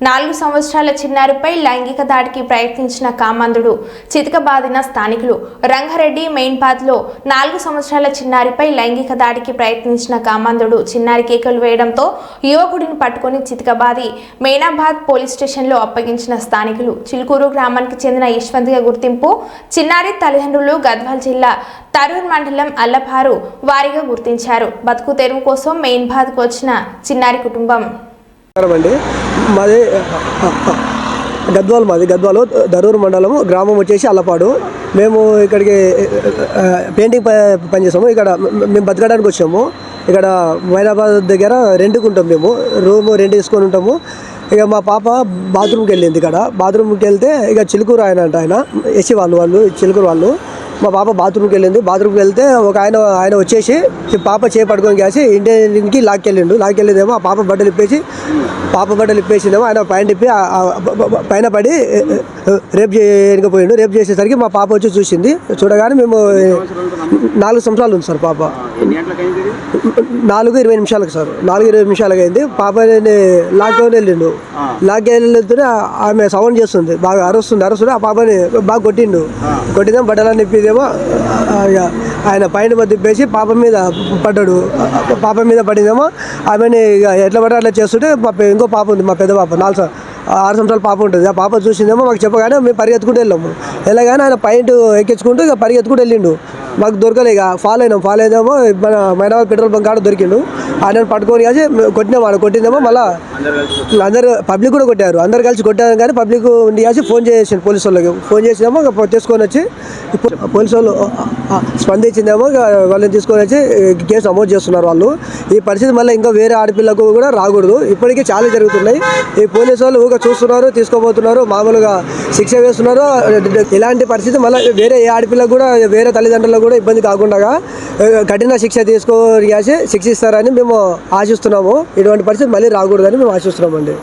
నాలుగు సంవత్సరాల చిన్నారిపై లైంగిక దాడికి ప్రయత్నించిన కామాంధుడు చితకబాదిన స్థానికులు. రంగారెడ్డి మెయిన్ పాత్లో నాలుగు సంవత్సరాల చిన్నారిపై లైంగిక దాడికి ప్రయత్నించిన కామాంధుడు చిన్నారి కేకలు వేయడంతో యువకుడిని పట్టుకుని చితకబాది మేనాబాద్ పోలీస్ స్టేషన్లో అప్పగించిన స్థానికులు. చిలుకూరు గ్రామానికి చెందిన యశ్వంత్గా గుర్తింపు చిన్నారి తల్లిదండ్రులు గద్వాల్ జిల్లా తరూర్ మండలం అల్లపారు వారిగా గుర్తించారు. బతుకు తెరువు కోసం మెయిన్బాద్కు వచ్చిన చిన్నారి కుటుంబం. అండి. మాది గద్వాల్ మాది గద్వాలు దరూరు మండలం గ్రామం వచ్చేసి అల్లపాడు. మేము ఇక్కడికి పెయింటింగ్ ప- పని చేస్తాము ఇక్కడ మేము బతకడానికి వచ్చాము. ఇక్కడ మైనాబాద్ దగ్గర రెంట్కి ఉంటాం మేము. రూమ్ రెంట్ తీసుకొని ఉంటాము. ఇక మా పాప బాత్రూమ్కి వెళ్ళింది ఇక్కడ. బాత్రూమ్కి వెళ్తే ఇక చిలుకూరు ఆయన అంట ఆయన. ఎస్సీ వాళ్ళు వాళ్ళు చిలుకూరు వాళ్ళు. మా పాప బాత్రూమ్కి వెళ్ళింది. బాత్రూమ్కి వెళ్తే ఒక ఆయన ఆయన వచ్చేసి పాప చేయి పట్టుకొని కాసి ఇండియన్కి లాక్కెళ్ళిండు. లాక్కెళ్ళిందేమో ఆ పాప బట్టలు ఇప్పేసి పాప బట్టలు ఇప్పేసిందేమో ఆయన పైన ఇప్పి పైన పడి రేపు చేయకపోయిండు రేపు చేసేసరికి మా పాప వచ్చి చూసింది. చూడగానే మేము నాలుగు సంవత్సరాలు ఉంది సార్ పాప. నాలుగు ఇరవై నిమిషాలకు సార్. నాలుగు ఇరవై నిమిషాలకు అయింది. పాప లాక్డౌన్ వెళ్ళిండు. లాక్డౌన్ వెళ్తూనే ఆమె సౌండ్ చేస్తుంది. బాగా అరుస్తుంది అరుస్తుంది. ఆ పాపని బాగా కొట్టిండు. కొట్టిందేమో బట్టలన్నీ ఇప్పిదేమో ఆయన పైన తిప్పేసి పాప మీద పడ్డాడు. పాప మీద పడిందేమో ఆమెని ఇక ఎట్లా పడ్డా అట్లా చేస్తుంటే మా ఇంకో పాప ఉంది మా పెద్ద పాప నాలుగు ఆరు సంవత్సరాల పాప ఉంటుంది. ఆ పాప చూసిందేమో మాకు చెప్పగానే మేము పరిగెత్తుకుంటూ వెళ్ళాము. ఎలాగైనా ఆయన పైంట్ ఎక్కించుకుంటూ ఇక పరిగెత్తుకుంటూ వెళ్ళిండు. మాకు దొరకలే ఇక. ఫాల్ అయినాం. ఫాల్ అయినామో మన మైనాబాద్ పెట్రోల్ బంక్ కాడ దొరికిండు. ఆయన పట్టుకొని కలిసి కొట్టినాం వాడు. కొట్టిందేమో మళ్ళీ అందరు పబ్లిక్ కూడా కొట్టారు. అందరు కలిసి కొట్టారు కానీ పబ్లిక్ ఉండి కాసి ఫోన్ చేసిండు పోలీసు వాళ్ళకి. ఫోన్ చేసినామో తీసుకొని వచ్చి పోలీస్ పోలీసు వాళ్ళు స్పందించిందేమో వాళ్ళని తీసుకొని వచ్చి కేసు నమోదు చేస్తున్నారు వాళ్ళు. ఈ పరిస్థితి మళ్ళీ ఇంకా వేరే ఆడపిల్లకు కూడా రాకూడదు. ఇప్పటికీ చాలా జరుగుతున్నాయి. ఈ పోలీసు వాళ్ళు ఊగా చూస్తున్నారు తీసుకోబోతున్నారు మామూలుగా శిక్ష వేస్తున్నారు. ఇలాంటి పరిస్థితి మళ్ళీ వేరే ఏ ఆడపిల్లకు కూడా వేరే తల్లిదండ్రులకు కూడా ఇబ్బంది కాకుండా కఠిన శిక్ష తీసుకొని శిక్షిస్తారని మేము ఆశిస్తున్నాము. ఇటువంటి పరిస్థితి మళ్ళీ రాకూడదని మేము ఆశిస్తున్నామండి.